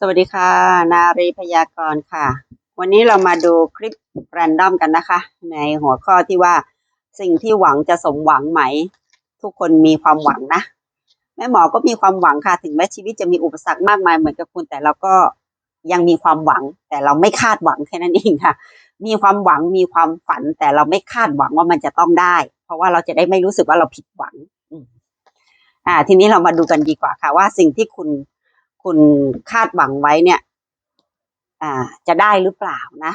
สวัสดีค่ะ นารีพยากรณ์ค่ะ วันนี้เรามาดูคลิปแรนดอมกันนะคะ ในหัวข้อที่ว่าสิ่งที่หวังจะสมหวังไหม ทุกคนมีความหวังนะ แม่หมอก็มีความหวังค่ะ ถึงแม้ชีวิตจะมีอุปสรรคมากมายเหมือนกับคุณ แต่เราก็ยังมีความหวัง แต่เราไม่คาดหวังแค่นั้นเองค่ะ มีความหวังมีความฝัน แต่เราไม่คาดหวังว่ามันจะต้องได้ เพราะว่าเราจะได้ไม่รู้สึกว่าเราผิดหวังอ่าทีนี้เรามาดูกันดีกว่าค่ะว่าสิ่งที่คุณ คุณคาดหวังไว้เนี่ย อ่า จะได้หรือเปล่านะ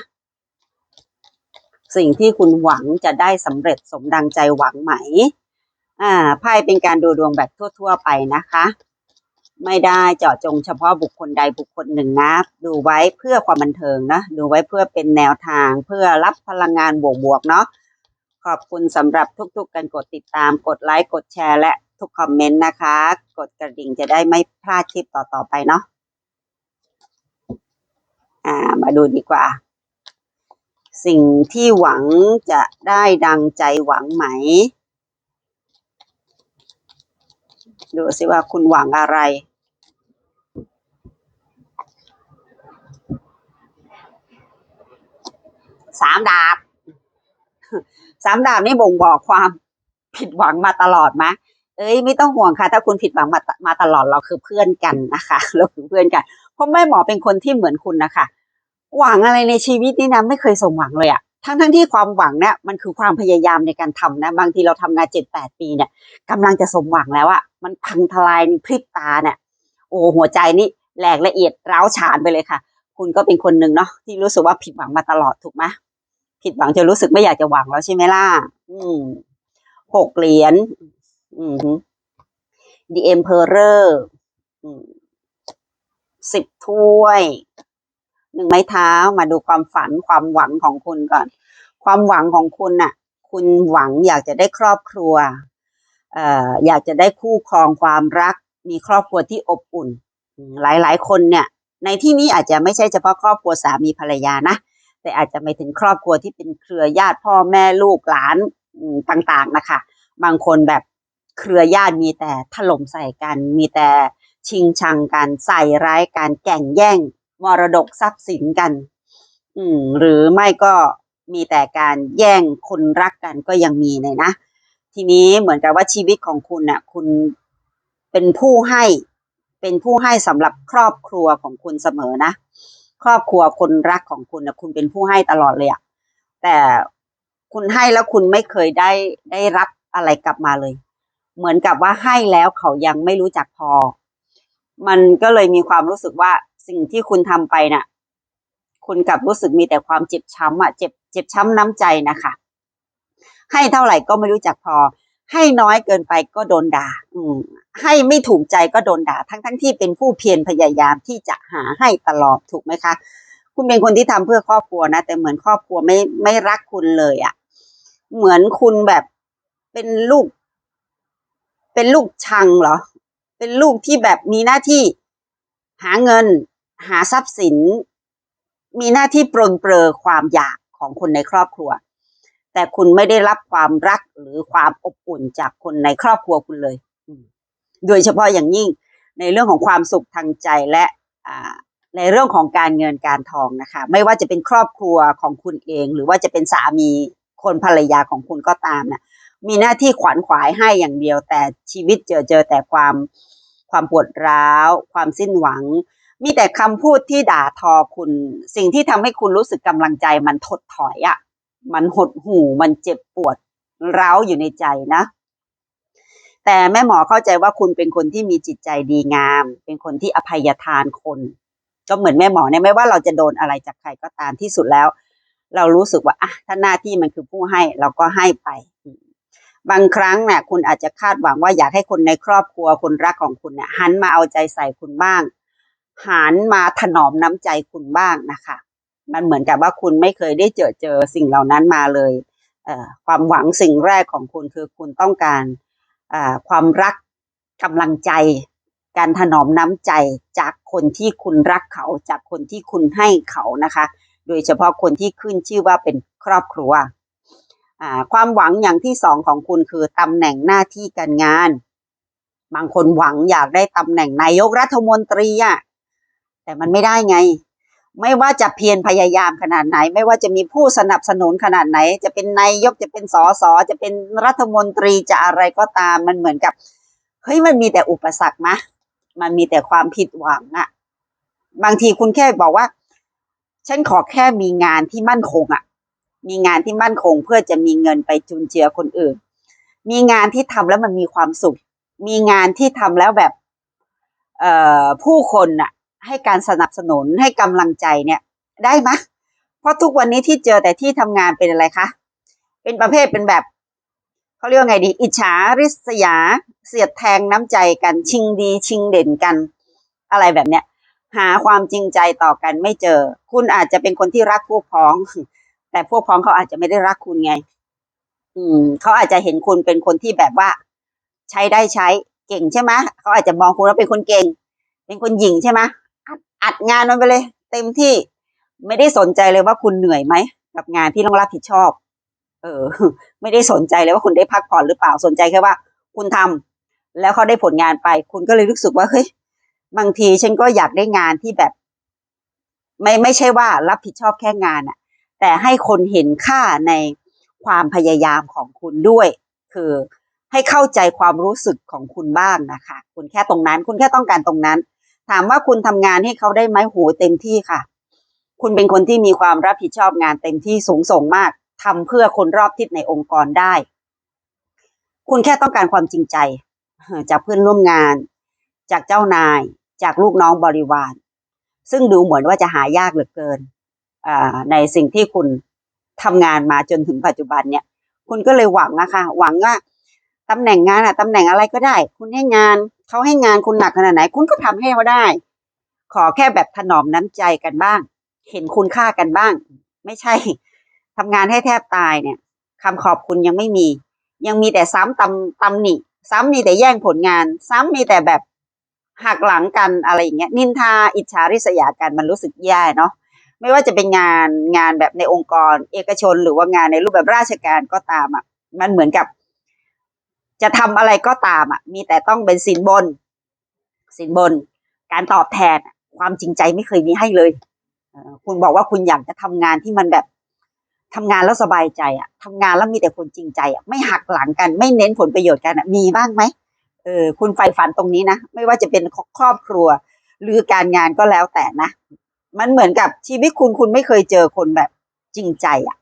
สิ่งที่คุณหวังจะได้สำเร็จสมดังใจหวังไหม อ่าไพ่เป็นการดูดวงแบบทั่ว ๆ ไปนะคะ ไม่ได้เจาะจงเฉพาะบุคคลใดบุคคลหนึ่งนะ ดูไว้เพื่อความบันเทิงนะ ดูไว้เพื่อเป็นแนวทาง เพื่อรับพลังงานบวกๆเนาะขอบคุณสำหรับทุกๆการกดติดตาม กดไลค์ กดแชร์ และ ทุกคอมเมนต์นะคะ กดกระดิ่งจะได้ไม่พลาดคลิปต่อๆไปเนาะอ่ามาดูดีกว่า สิ่งที่หวังจะได้ดังใจหวังไหม ดูสิว่าคุณหวังอะไรสามดาบสามดาบนี่บ่งบอกความผิดหวังมาตลอดไหม เอ้ยไม่ต้องห่วงค่ะ ถ้าคุณผิดหวังมามาตลอดเราคือเพื่อนกันนะคะเราคือเพื่อนกัน เพราะแม่หมอเป็นคนที่เหมือนคุณนะคะ หวังอะไรในชีวิตนี่นะไม่เคยสมหวังเลยอะทั้งทั้งที่ความหวังเนี่ยมันคือความพยายามในการทำนะ บางทีเราทำงานเจ็ดแปดปีเนี่ยกำลังจะสมหวังแล้วอะมันพังทลายพริบตาเนี่ยโอ้หัวใจนี่แหลกละเอียดร้าวฉานไปเลยค่ะ คุณก็เป็นคนหนึ่งเนาะที่รู้สึกว่าผิดหวังมาตลอดถูกไหมผิดหวังจะรู้สึกไม่อยากจะหวังแล้วใช่ไหมล่ะอืมหกเหรียญ อืม The Emperor อืมสิบถ้วย หนึ่งไม้เท้ามาดูความฝันความหวังของคุณก่อน ความหวังของคุณน่ะ คุณหวังอยากจะได้ครอบครัวเอ่ออยากจะได้คู่ครองความรัก มีครอบครัวที่อบอุ่น หลายๆ คนเนี่ย ในที่นี้อาจจะไม่ใช่เฉพาะครอบครัวสามีภรรยานะ แต่อาจจะไปถึงครอบครัวที่เป็นเครือญาติพ่อแม่ลูกหลานต่างๆนะคะ บางคนแบบ เครือญาติมีแต่ถล่มใส่กัน มีแต่ชิงชังกันใส่ร้ายกันแก่งแย่ง มรดกทรัพย์สินกัน อืมหรือไม่ก็มีแต่การแย่งคนรักกันก็ยังมีเลยนะ ทีนี้เหมือนกับว่าชีวิตของคุณน่ะ คุณเป็นผู้ให้เป็นผู้ให้สำหรับครอบครัวของคุณเสมอนะ ครอบครัวคนรักของคุณนะคุณเป็นผู้ให้ตลอดเลยอะแต่คุณให้แล้วคุณไม่เคยได้ได้รับอะไรกลับมาเลย เหมือนกับว่าให้แล้วเขายังไม่รู้จักพอ มันก็เลยมีความรู้สึกว่าสิ่งที่คุณทำไปน่ะ คุณกลับรู้สึกมีแต่ความเจ็บช้ำอะเจ็บเจ็บช้ำน้ำใจนะคะ ให้เท่าไหร่ก็ไม่รู้จักพอ ให้น้อยเกินไปก็โดนด่า อืม ให้ไม่ถูกใจก็โดนด่า ทั้งทั้งที่เป็นผู้เพียรพยายามที่จะหาให้ตลอดถูกไหมคะ คุณเป็นคนที่ทำเพื่อครอบครัวนะแต่เหมือนครอบครัวไม่ไม่รักคุณเลยอะ่ะ เหมือนคุณแบบเป็นลูก เป็นลูกชังเหรอ เป็นลูกที่แบบมีหน้าที่หาเงิน หาทรัพย์สิน มีหน้าที่ปรนเปรอความอยากของคนในครอบครัว แต่คุณไม่ได้รับความรักหรือความอบอุ่นจากคนในครอบครัวคุณเลย โดยเฉพาะอย่างยิ่งในเรื่องของความสุขทางใจและในเรื่องของการเงินการทองนะคะ ไม่ว่าจะเป็นครอบครัวของคุณเอง หรือว่าจะเป็นสามีคนภรรยาของคุณก็ตามนะ มีหน้าที่ขวัญขวายให้อย่างเดียว แต่ชีวิตเจอเจอแต่ความความปวดร้าว ความสิ้นหวัง มีแต่คำพูดที่ด่าทอคุณ สิ่งที่ทำให้คุณรู้สึกกำลังใจมันถดถอยอะ่ะ มันหดหู่มันเจ็บปวดร้าวอยู่ในใจนะ แต่แม่หมอเข้าใจว่าคุณเป็นคนที่มีจิตใจดีงาม เป็นคนที่อภัยทานคน ก็เหมือนแม่หมอเนี่ยไม่ว่าเราจะโดนอะไรจากใครก็ตามที่สุดแล้ว เรารู้สึกว่าอะถ้าหน้าที่มันคือผู้ให้เราก็ให้ไป บางครั้งเนี่ยคุณอาจจะคาดหวังว่าอยากให้คนในครอบครัวคนรักของคุณเนี่ยหันมาเอาใจใส่คุณบ้าง หันมาถนอมน้ำใจคุณบ้างนะคะ มันเหมือนกับว่าคุณไม่เคยได้เจอเจอสิ่งเหล่านั้นมาเลยเออความหวังสิ่งแรกของคุณคือคุณต้องการความรักกำลังใจ การถนอมน้ำใจจากคนที่คุณรักเขา จากคนที่คุณให้เขานะคะ โดยเฉพาะคนที่ขึ้นชื่อว่าเป็นครอบครัว ความหวังอย่างที่สองของคุณคือตำแหน่งหน้าที่การงาน บางคนหวังอยากได้ตำแหน่งนายกรัฐมนตรีอะแต่มันไม่ได้ไง ไม่ว่าจะเพียรพยายามขนาดไหน ไม่ว่าจะมีผู้สนับสนุนขนาดไหน จะเป็นนายกจะเป็นสอสอจะเป็นรัฐมนตรีจะอะไรก็ตามมันเหมือนกับเฮ้ยมันมีแต่อุปสรรคมะมันมีแต่ความผิดหวังอะบางทีคุณแค่บอกว่า ฉันขอแค่มีงานที่มั่นคงอะ มีงานที่มั่นคงเพื่อจะมีเงินไปจุนเจือคนอื่น มีงานที่ทำแล้วมันมีความสุข มีงานที่ทำแล้วแบบเอ่อผู้คนน่ะ ให้การสนับสนุนให้กำลังใจเนี่ย ได้ไหมเพราะทุกวันนี้ที่เจอแต่ที่ทำงานเป็นอะไรคะเป็นประเภทเป็นแบบเขาเรียกว่าไงดี อิจฉาริษยา เสียดแทงน้ำใจกันชิงดี ชิงเด่นกัน อะไรแบบเนี้ยหาความจริงใจต่อกันไม่เจอ คุณอาจจะเป็นคนที่รักพวกพ้อง แต่พวกพ้องเขาอาจจะไม่ได้รักคุณไง อืมเขาอาจจะเห็นคุณเป็นคนที่แบบว่า ใช้ได้ใช้เก่งใช่ไหมเขาอาจจะมองคุณว่าเป็นคนเก่ง เป็นคนหญิงใช่ไหมอัดอัดงานมันไปเลย เต็มที่ไม่ได้สนใจเลยว่าคุณเหนื่อยไหมกับงานที่ต้องรับผิดชอบ เออ ไม่ได้สนใจเลยว่าคุณได้พักผ่อนหรือเปล่าสนใจแค่ว่า คุณทำแล้วเขาได้ผลงานไป คุณก็เลยรู้สึกว่าเฮ้ยบางทีฉันก็อยากได้งานที่แบบ ไม่ไม่ใช่ว่ารับผิดชอบแค่งานอะ แต่ให้คนเห็นค่าในความพยายามของคุณด้วย คือให้เข้าใจความรู้สึกของคุณบ้างนะคะ คุณแค่ตรงนั้น คุณแค่ต้องการตรงนั้น ถามว่าคุณทำงานให้เขาได้ไหมโหเต็มที่ค่ะ คุณเป็นคนที่มีความรับผิดชอบงานเต็มที่สูงส่งมากทำเพื่อคนรอบทิศในองค์กรได้ คุณแค่ต้องการความจริงใจ จากเพื่อนร่วมงาน จากเจ้านาย จากลูกน้องบริวาร ซึ่งดูเหมือนว่าจะหายากเหลือเกิน ในสิ่งที่คุณทำงานมาจนถึงปัจจุบันเนี่ย คุณก็เลยหวังนะคะหวังว่าตำแหน่งงานอะตำแหน่งอะไรก็ได้ คุณให้งานเขาให้งานคุณหนักขนาดไหน คุณก็ทำให้เขาได้ ขอแค่แบบถนอมน้ำใจกันบ้าง เห็นคุณค่ากันบ้าง ไม่ใช่ทำงานให้แทบตายเนี่ยคำขอบคุณยังไม่มี ยังมีแต่ซ้ำตำตำหนิซ้ำมีแต่แย่งผลงาน ซ้ำมีแต่แบบหักหลังกันอะไรอย่างเงี้ยนินทาอิจฉาริษยากันมันรู้สึกแย่เนาะ ไม่ว่าจะเป็นงานงานแบบในองค์กร เอกชน หรือว่างานในรูปแบบราชการก็ตามอะ มันเหมือนกับ จะทำอะไรก็ตามอะ มีแต่ต้องเป็นสินบน สินบน การตอบแทนความจริงใจไม่เคยมีให้เลยคุณบอกว่าคุณอยากจะทำงานที่มันแบบทำงานแล้วสบายใจอะทำงานแล้วมีแต่คนจริงใจอะไม่หักหลังกันไม่เน้นผลประโยชน์กันอะมีบ้างไหมเออคุณใฝ่ฝันตรงนี้นะ ไม่ว่าจะเป็นครอบครัว หรือการงานก็แล้วแต่นะ มันเหมือนกับชีวิตคุณคุณไม่เคยเจอคนแบบจริงใจอะ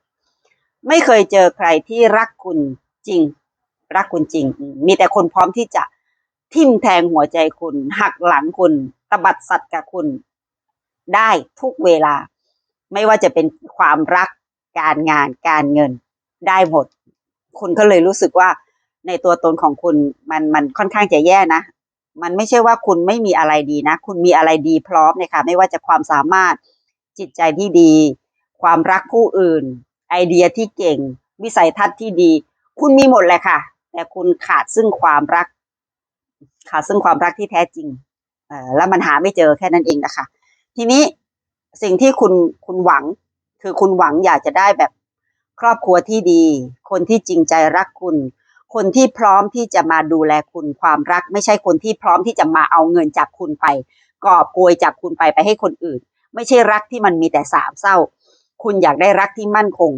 ไม่เคยเจอใครที่รักคุณจริง รักคุณจริง มีแต่คนพร้อมที่จะทิ่มแทงหัวใจคุณ หักหลังคุณตบัดสัตว์กับคุณ ได้ทุกเวลา ไม่ว่าจะเป็นความรักการงานการเงินได้หมด คุณก็เลยรู้สึกว่าในตัวตนของคุณมันมันค่อนข้างจะแย่นะ มันไม่ใช่ว่าคุณไม่มีอะไรดีนะ คุณมีอะไรดีพร้อมเลยค่ะไม่ว่าจะความสามารถจิตใจที่ดี ความรักผู้อื่น ไอเดียที่เก่ง วิสัยทัศน์ที่ดี คุณมีหมดเลยค่ะ แต่คุณขาดซึ่งความรัก ขาดซึ่งความรักที่แท้จริงเออแล้วมันหาไม่เจอแค่นั้นเองนะคะ ทีนี้สิ่งที่คุณคุณหวัง คือคุณหวังอยากจะได้แบบครอบครัวที่ดี คนที่จริงใจรักคุณ คนที่พร้อมที่จะมาดูแลคุณความรัก ไม่ใช่คนที่พร้อมที่จะมาเอาเงินจากคุณไปกอบโกยจากคุณไปไปให้คนอื่น ไม่ใช่รักที่มันมีแต่สามเศร้า คุณอยากได้รักที่มั่นคง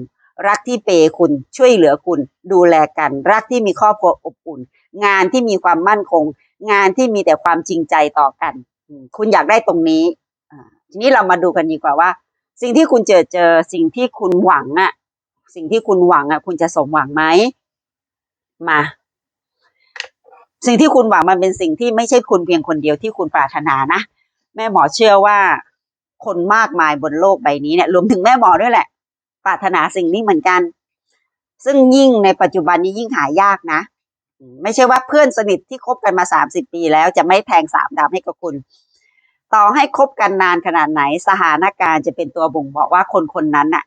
รักที่เปย์คุณช่วยเหลือคุณ ดูแลกัน รักที่มีครอบครัวอบอุ่น งานที่มีความมั่นคง งานที่มีแต่ความจริงใจต่อกัน คุณอยากได้ตรงนี้ทีนี้เรามาดูกันดีกว่าว่า สิ่งที่คุณเจอเจอสิ่งที่คุณหวังอะสิ่งที่คุณหวังอะคุณจะสมหวังไหม มา สิ่งที่คุณหวังมันเป็นสิ่งที่ไม่ใช่คุณเพียงคนเดียวที่คุณปรารถนานะ แม่หมอเชื่อว่าคนมากมายบนโลกใบนี้เนี่ยรวมถึงแม่หมอด้วยแหละ ปรารถนาสิ่งนี้เหมือนกัน ซึ่งยิ่งในปัจจุบันนี้ยิ่งหายากนะ ไม่ใช่ว่าเพื่อนสนิทที่คบกันมาสามสิบปีแล้วจะไม่แทงสามดาบให้กับคุณ ต่อให้คบกันนานขนาดไหนสถานการณ์จะเป็นตัวบ่งบอกว่าคนคนนั้นน่ะ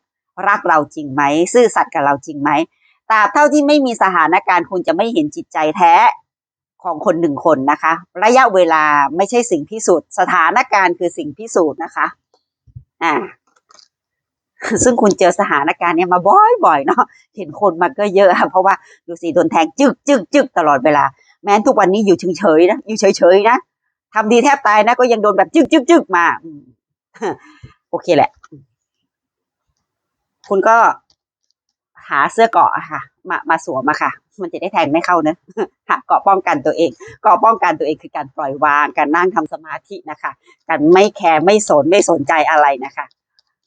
รักเราจริงไหม ซื่อสัตย์กับเราจริงไหม ตราบเท่าที่ไม่มีสถานการณ์คุณจะไม่เห็นจิตใจแท้ของคนหนึ่งคนนะคะ ระยะเวลาไม่ใช่สิ่งพิสูจน์ สถานการณ์คือสิ่งพิสูจน์นะคะ อ่า ซึ่งคุณเจอสถานการณ์เนี้ยมาบ่อยๆเนาะเห็นคนมันก็เยอะเพราะว่าดูสิโดนแทงจึกจึกจึกตลอดเวลา แม้ทุกวันนี้อยู่เฉยๆนะอยู่เฉยๆนะทำดีแทบตายนะก็ยังโดนแบบจึกจึกจึกมาโอเคแหละ คุณก็ หาเสื้อเกาะอะค่ะ มามาสวมมาค่ะ มันจะได้แทงไม่เข้านอะหาเกาะป้องกันตัวเองเกาะป้องกันตัวเองคือการปล่อยวาง การนั่งทำสมาธินะคะการไม่แคร์ไม่สนไม่สนใจอะไรนะคะ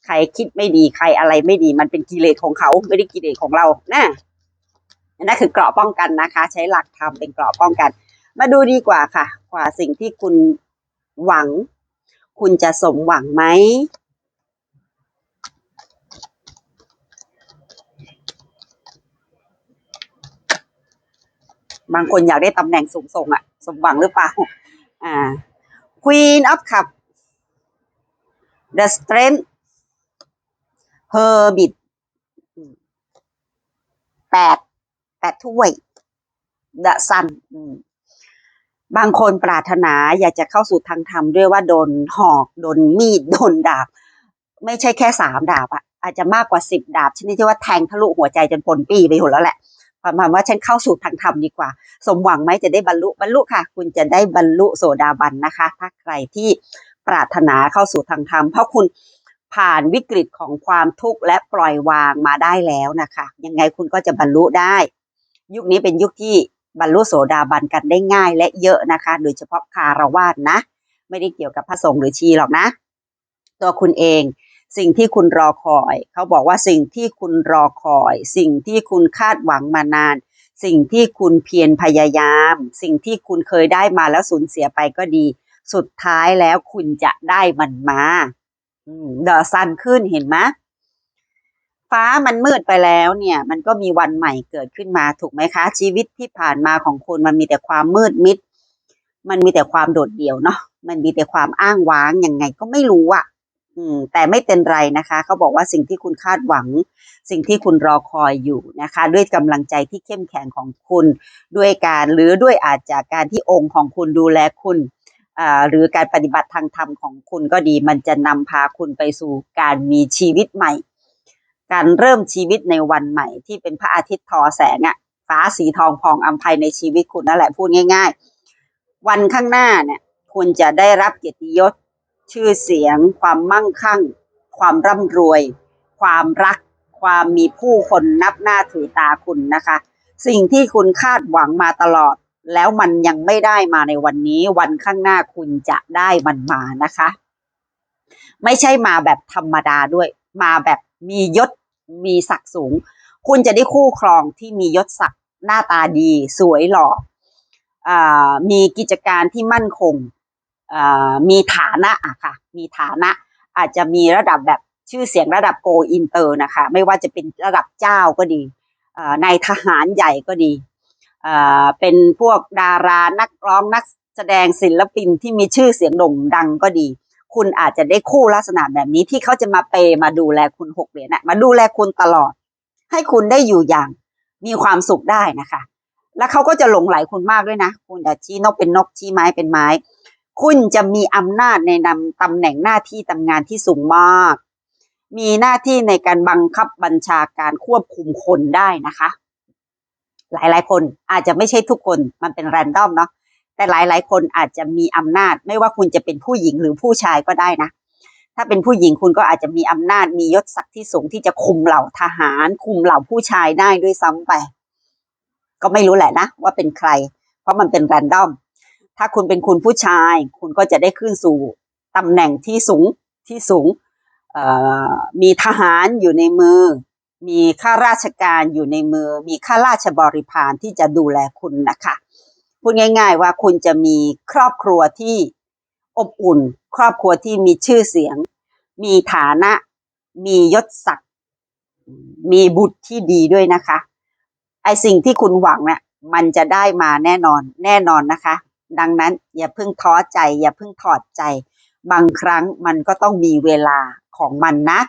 ใครคิดไม่ดีใครอะไรไม่ดี มันเป็นกิเลสของเขาไม่ได้กิเลสของเรานะนั่นคือเกราะป้องกันนะคะ ใช้หลักธรรมเป็นเกราะป้องกัน มาดูดีกว่าค่ะ กว่าสิ่งที่คุณหวัง คุณจะสมหวังไหม บางคนอยากได้ตำแหน่งสูงส่งอะสมหวังหรือเปล่า อ่า Queen of Cup The Strength Hermit แปดแปดถ้วย The Sun บางคนปรารถนาอยากจะเข้าสู่ทางธรรมด้วยว่าโดนหอก โดนมีด โดนดาบ ไม่ใช่แค่สามดาบอะอาจจะมากกว่าสิบดาบชนิดที่ว่าแทงทะลุหัวใจจนปนปีไปหมดแล้วแหละ ประมหมาณว่าฉันเข้าสู่ทางธรรมดีกว่า สมหวังไหมจะได้บรรลุบรรลุค่ะ คุณจะได้บรรลุโสดาบันนะคะ ถ้าใครที่ปรารถนาเข้าสู่ทางธรรมเพราะคุณผ่านวิกฤตของความทุกข์และปล่อยวางมาได้แล้วนะคะ ยังไงคุณก็จะบรรลุได้ ยุคนี้เป็นยุคที่บรรลุโสดาบันกันได้ง่ายและเยอะนะคะ โดยเฉพาะคารวาสนะ ไม่ได้เกี่ยวกับพระสงฆ์หรือชีหรอกนะ ตัวคุณเอง สิ่งที่คุณรอคอย เขาบอกว่าสิ่งที่คุณรอคอย สิ่งที่คุณคาดหวังมานาน สิ่งที่คุณเพียรพยายาม สิ่งที่คุณเคยได้มาแล้วสูญเสียไปก็ดี สุดท้ายแล้วคุณจะได้มันมาเดอะซันขึ้นเห็นไหมฟ้ามันมืดไปแล้วเนี่ย มันก็มีวันใหม่เกิดขึ้นมาถูกไหมคะ ชีวิตที่ผ่านมาของคุณมันมีแต่ความมืดมิด มันมีแต่ความโดดเดี่ยวเนาะมันมีแต่ความอ้างว้างยังไงก็ไม่รู้อะ แต่ไม่เป็นไรนะคะ เขาบอกว่าสิ่งที่คุณคาดหวัง สิ่งที่คุณรอคอยอยู่นะคะ ด้วยกำลังใจที่เข้มแข็งของคุณ ด้วยการหรือด้วยอาจจากการที่องค์ของคุณดูแลคุณหรือการปฏิบัติทางธรรมของคุณก็ดี มันจะนำพาคุณไปสู่การมีชีวิตใหม่ การเริ่มชีวิตในวันใหม่ ที่เป็นพระอาทิตย์ทอแสงอะฟ้าสีทองพองอัมภัยในชีวิตคุณนั่นแหละพูดง่าย ๆ วันข้างหน้าเนี่ยคุณจะได้รับเกียรติยศ ชื่อเสียง ความมั่งคั่ง ความร่ำรวย ความรัก ความมีผู้คนนับหน้าถือตาคุณนะคะ สิ่งที่คุณคาดหวังมาตลอด แล้วมันยังไม่ได้มาในวันนี้ วันข้างหน้าคุณจะได้มันมานะคะ ไม่ใช่มาแบบธรรมดาด้วย มาแบบมียศมีศักดิ์สูง คุณจะได้คู่ครองที่มียศศักดิ์หน้าตาดี สวยหล่ออามีกิจการที่มั่นคง มีฐานะอะค่ะ มีฐานะอาจจะมีระดับแบบชื่อเสียงระดับโกอินเตอร์นะคะ ไม่ว่าจะเป็นระดับเจ้าก็ดีในายทหารใหญ่ก็ดีเป็นพวกดารานักร้องนักแสดงศิลปินที่มีชื่อเสียงโด่งดังก็ดี คุณอาจจะได้คู่ลักษณะแบบนี้ที่เขาจะมาเปย์มาดูแลคุณหกเหรียญนะมาดูแลคุณตลอด ให้คุณได้อยู่อย่างมีความสุขได้นะคะ แล้วเขาก็จะหลงไหลคุณมากด้วยนะ คุณจะชี้นกเป็นนกชี้ไม้เป็นไม้ คุณจะมีอำนาจในนำตำแหน่งหน้าที่ทำงานที่สูงมาก มีหน้าที่ในการบังคับบัญชาการควบคุมคนได้นะคะ หลายๆ คนอาจจะไม่ใช่ทุกคนมันเป็นแรนดอมเนาะแต่หลายๆ คนอาจจะมีอำนาจ ไม่ว่าคุณจะเป็นผู้หญิงหรือผู้ชายก็ได้นะ ถ้าเป็นผู้หญิงคุณก็อาจจะมีอำนาจมียศศักดิ์ที่สูงที่จะคุมเหล่าทหาร คุมเหล่าผู้ชายได้ด้วยซ้ำไป ก็ไม่รู้แหละนะว่าเป็นใคร เพราะมันเป็นแรนดอม ถ้าคุณเป็นคุณผู้ชาย คุณก็จะได้ขึ้นสู่ตำแหน่งที่สูงที่สูงมีทหารอยู่ในมือ มีข้าราชการอยู่ในมือ มีข้าราชบริพารที่จะดูแลคุณนะคะพูดง่าย ๆ ว่าคุณจะมีครอบครัวที่อบอุ่น ครอบครัวที่มีชื่อเสียง มีฐานะ มียศศักดิ์มีบุตรที่ดีด้วยนะคะ ไอสิ่งที่คุณหวังเนะี่ยมันจะได้มาแน่นอนแน่นอนนะคะ ดังนั้นอย่าเพิ่งท้อใจ อย่าเพิ่งถอดใจ บางครั้งมันก็ต้องมีเวลาของมันนะ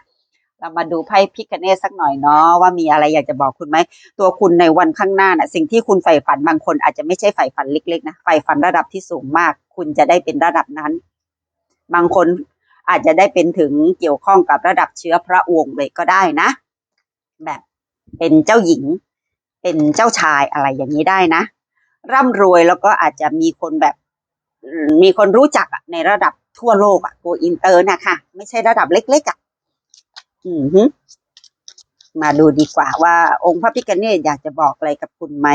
เรามาดูไพ่พิกเนสสักหน่อยเนาะว่ามีอะไรอยากจะบอกคุณไหม ตัวคุณในวันข้างหน้านะ่ะสิ่งที่คุณใฝ่ฝันบางคนอาจจะไม่ใช่ใฝ่ฝันเล็กๆนะใฝ่ฝันระดับที่สูงมาก คุณจะได้เป็นระดับนั้น บางคนอาจจะได้เป็นถึงเกี่ยวข้องกับระดับเชื้อพระวงศ์เลยก็ได้นะ แบบเป็นเจ้าหญิง เป็นเจ้าชายอะไรอย่างนี้ได้นะ ร่ำรวยแล้วก็อาจจะมีคนแบบมีคนรู้จักในระดับทั่วโลกอะโกอินเตอร์นะคะไม่ใช่ระดับเล็กๆอะอือฮึมาดูดีกว่าว่าองค์พระพิฆเนศอยากจะบอกอะไรกับคุณไหม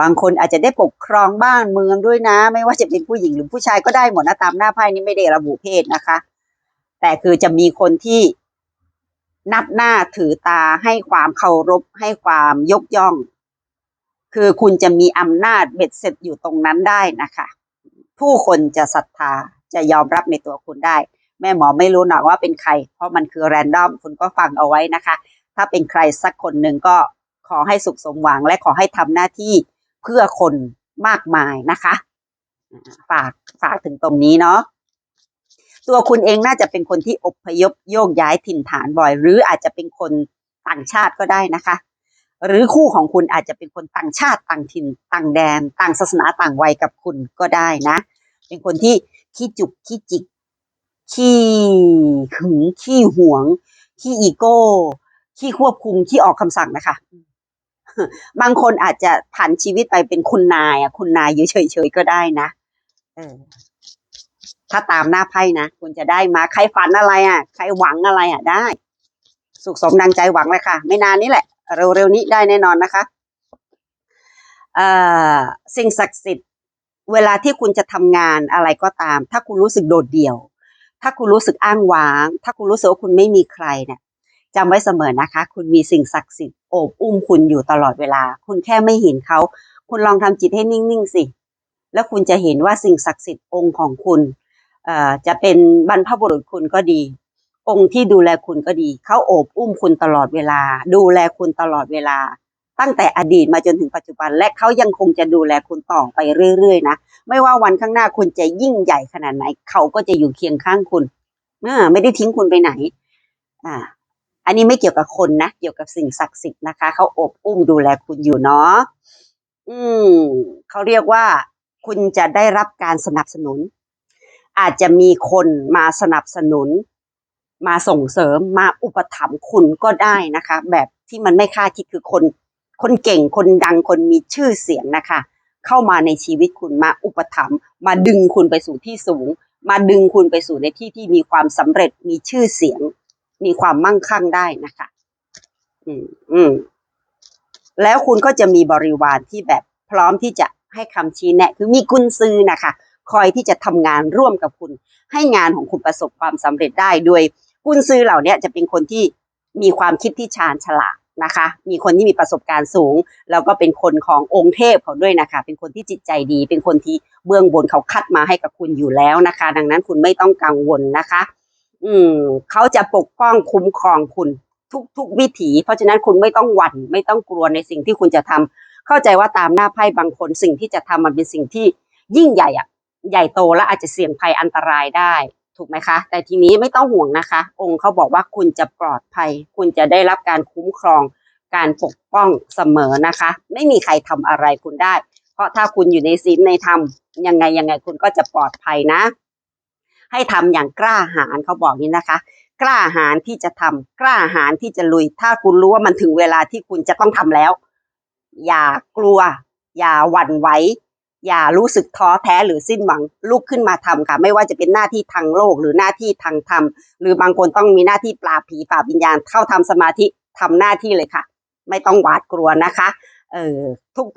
บางคนอาจจะได้ปกครองบ้านเมืองด้วยนะ ไม่ว่าจะเป็นผู้หญิงหรือผู้ชายก็ได้หมดนะตามหน้าไพ่นี้ไม่ได้ระบุเพศนะคะ แต่คือจะมีคนที่ นับหน้าถือตาให้ความเคารพให้ความยกย่อง คือคุณจะมีอำนาจเบ็ดเสร็จอยู่ตรงนั้นได้นะคะ ผู้คนจะศรัทธาจะยอมรับในตัวคุณได้ แม่หมอไม่รู้หรอกว่าเป็นใคร เพราะมันคือแรนดอมคุณก็ฟังเอาไว้นะคะ ถ้าเป็นใครสักคนหนึ่งก็ขอให้สุขสมหวัง และขอให้ทำหน้าที่เพื่อคนมากมายนะคะ ฝากฝากถึงตรงนี้เนาะ ตัวคุณเองน่าจะเป็นคนที่อพยพโยกย้ายถิ่นฐานบ่อย หรืออาจจะเป็นคนต่างชาติก็ได้นะคะ หรือคู่ของคุณอาจจะเป็นคนต่างชาติต่างถิ่นต่างแดน ต่างศาสนาต่างวัยกับคุณก็ได้นะ เป็นคนที่ขี้จุกขี้จิกขี้หึงขี้หวงขี้อีโก้ขี้ควบคุมขี้ออกคำสั่งนะคะ บางคนอาจจะผ่านชีวิตไปเป็นคุณนายอะคุณนายเฉยๆก็ได้นะเออ ถ้าตามหน้าไพ่นะคุณจะได้มาใครฝันอะไรอะ ใครหวังอะไรอะได้ สุขสมดังใจหวังเลยค่ะ ไม่นานนี้แหละ เร็วๆนี้ได้แน่นอนนะคะสิ่งศักดิ์สิทธิ์ เวลาที่คุณจะทำงานอะไรก็ตาม ถ้าคุณรู้สึกโดดเดี่ยว ถ้าคุณรู้สึกอ้างว้าง ถ้าคุณรู้สึกว่าคุณไม่มีใครเนี่ยจำไว้เสมอนะคะ คุณมีสิ่งศักดิ์สิทธิ์โอบอุ้มคุณอยู่ตลอดเวลา คุณแค่ไม่เห็นเขา คุณลองทำจิตให้นิ่งๆสิ แล้วคุณจะเห็นว่าสิ่งศักดิ์สิทธิ์องค์ของคุณ จะเป็นบรรพบุรุษคุณก็ดี องค์ที่ดูแลคุณก็ดีเขาโอบอุ้มคุณตลอดเวลา ดูแลคุณตลอดเวลา ตั้งแต่อดีตมาจนถึงปัจจุบัน และเขายังคงจะดูแลคุณต่อไปเรื่อยๆนะไม่ว่าวันข้างหน้าคุณจะยิ่งใหญ่ขนาดไหน เขาก็จะอยู่เคียงข้างคุณไม่ได้ทิ้งคุณไปไหน อ่า อันนี้ไม่เกี่ยวกับคนนะ เกี่ยวกับสิ่งศักดิ์สิทธิ์นะคะ เขาอบอุ้มดูแลคุณอยู่เนาะ อืม เขาเรียกว่า คุณจะได้รับการสนับสนุน อาจจะมีคนมาสนับสนุน มาส่งเสริมมาอุปถัมภ์คุณก็ได้นะคะ แบบที่มันไม่คาดคิดคือคน คนเก่งคนดังคนมีชื่อเสียงนะคะ เข้ามาในชีวิตคุณมาอุปถัมภ์มาดึงคุณไปสู่ที่สูง มาดึงคุณไปสู่ในที่ที่มีความสำเร็จมีชื่อเสียง มีความมั่งคั่งได้นะคะ อืมอืมแล้วคุณก็จะมีบริวารที่แบบพร้อมที่จะให้คำชี้แนะ คือมีกุญซือนะคะ คอยที่จะทำงานร่วมกับคุณ ให้งานของคุณประสบความสำเร็จได้โดยกุญซื้อเหล่านี้จะเป็นคนที่มีความคิดที่ชาญฉลาดนะคะ มีคนที่มีประสบการณ์สูง แล้วก็เป็นคนขององค์เทพเขาด้วยนะคะ เป็นคนที่จิตใจดี เป็นคนที่เบื้องบนเขาคัดมาให้กับคุณอยู่แล้วนะคะ ดังนั้นคุณไม่ต้องกังวลนะคะ อืมเขาจะปกป้องคุ้มครองคุณทุกๆวิถี เพราะฉะนั้นคุณไม่ต้องหวั่นไม่ต้องกลัวในสิ่งที่คุณจะทำเข้าใจว่าตามหน้าไพ่บางคนสิ่งที่จะทำมันเป็นสิ่งที่ยิ่งใหญ่อะ ใหญ่โตและอาจจะเสี่ยงภัยอันตรายได้ถูกไหมคะ แต่ทีนี้ไม่ต้องห่วงนะคะ องค์เขาบอกว่าคุณจะปลอดภัย คุณจะได้รับการคุ้มครอง การปกป้องเสมอนะคะ ไม่มีใครทำอะไรคุณได้ เพราะถ้าคุณอยู่ในศีลในธรรมยังไงยังไงคุณก็จะปลอดภัยนะ ให้ทำอย่างกล้าหาญเขาบอกนี้นะคะ กล้าหาญที่จะทำกล้าหาญที่จะลุย ถ้าคุณรู้ว่ามันถึงเวลาที่คุณจะต้องทำแล้ว อย่ากลัว อย่าหวั่นไหว อย่ารู้สึกท้อแท้หรือสิ้นหวังลุกขึ้นมาทำค่ะ ไม่ว่าจะเป็นหน้าที่ทางโลกหรือหน้าที่ทางธรรม หรือบางคนต้องมีหน้าที่ปราบผีปราบวิญญาณเข้าทำสมาธิทำหน้าที่เลยค่ะ ไม่ต้องหวาดกลัวนะคะเออ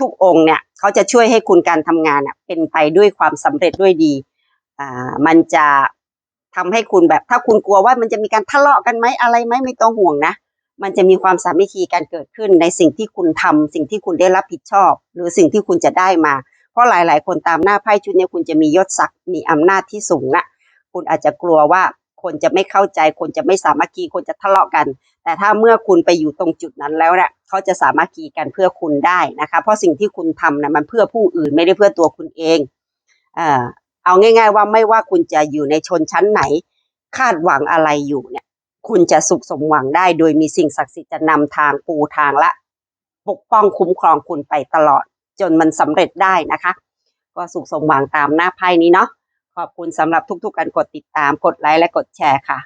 ทุกๆองค์เนี่ยเขาจะช่วยให้คุณการทำงานน่ะเป็นไปด้วยความสำเร็จด้วยดีอ่ามันจะทำให้คุณแบบถ้าคุณกลัวว่ามันจะมีการทะเลาะกันไหมอะไรไหมไม่ต้องห่วงนะ มันจะมีความสามัคคีกันเกิดขึ้นในสิ่งที่คุณทำสิ่งที่คุณได้รับผิดชอบ หรือสิ่งที่คุณจะได้มา ราะหลาย ๆ คนตามหน้าไพ่ชุดนี้คุณจะมียศศักดิ์มีอำนาจที่สูงอะคุณอาจจะกลัวว่าคนจะไม่เข้าใจ คนจะไม่สามัคคีคนจะทะเลาะกัน แต่ถ้าเมื่อคุณไปอยู่ตรงจุดนั้นแล้วเนี่ยเขาจะสามัคคีกันเพื่อคุณได้นะคะ เพราะสิ่งที่คุณทำนะมันเพื่อผู้อื่นไม่ได้เพื่อตัวคุณเองเอ่าเอาง่าย ๆ ว่าไม่ว่าคุณจะอยู่ในชนชั้นไหน คาดหวังอะไรอยู่เนี่ย คุณจะสุขสมหวังได้ โดยมีสิ่งศักดิ์สิทธิ์จะนำทางปูทางและ ปกป้องคุ้มครองคุณไปตลอด จนมันสำเร็จได้นะคะ ก็สุขสมหวังตามหน้าไพ่นี้เนาะขอบคุณสำหรับทุกๆการกดติดตามกดไลค์และกดแชร์ค่ะ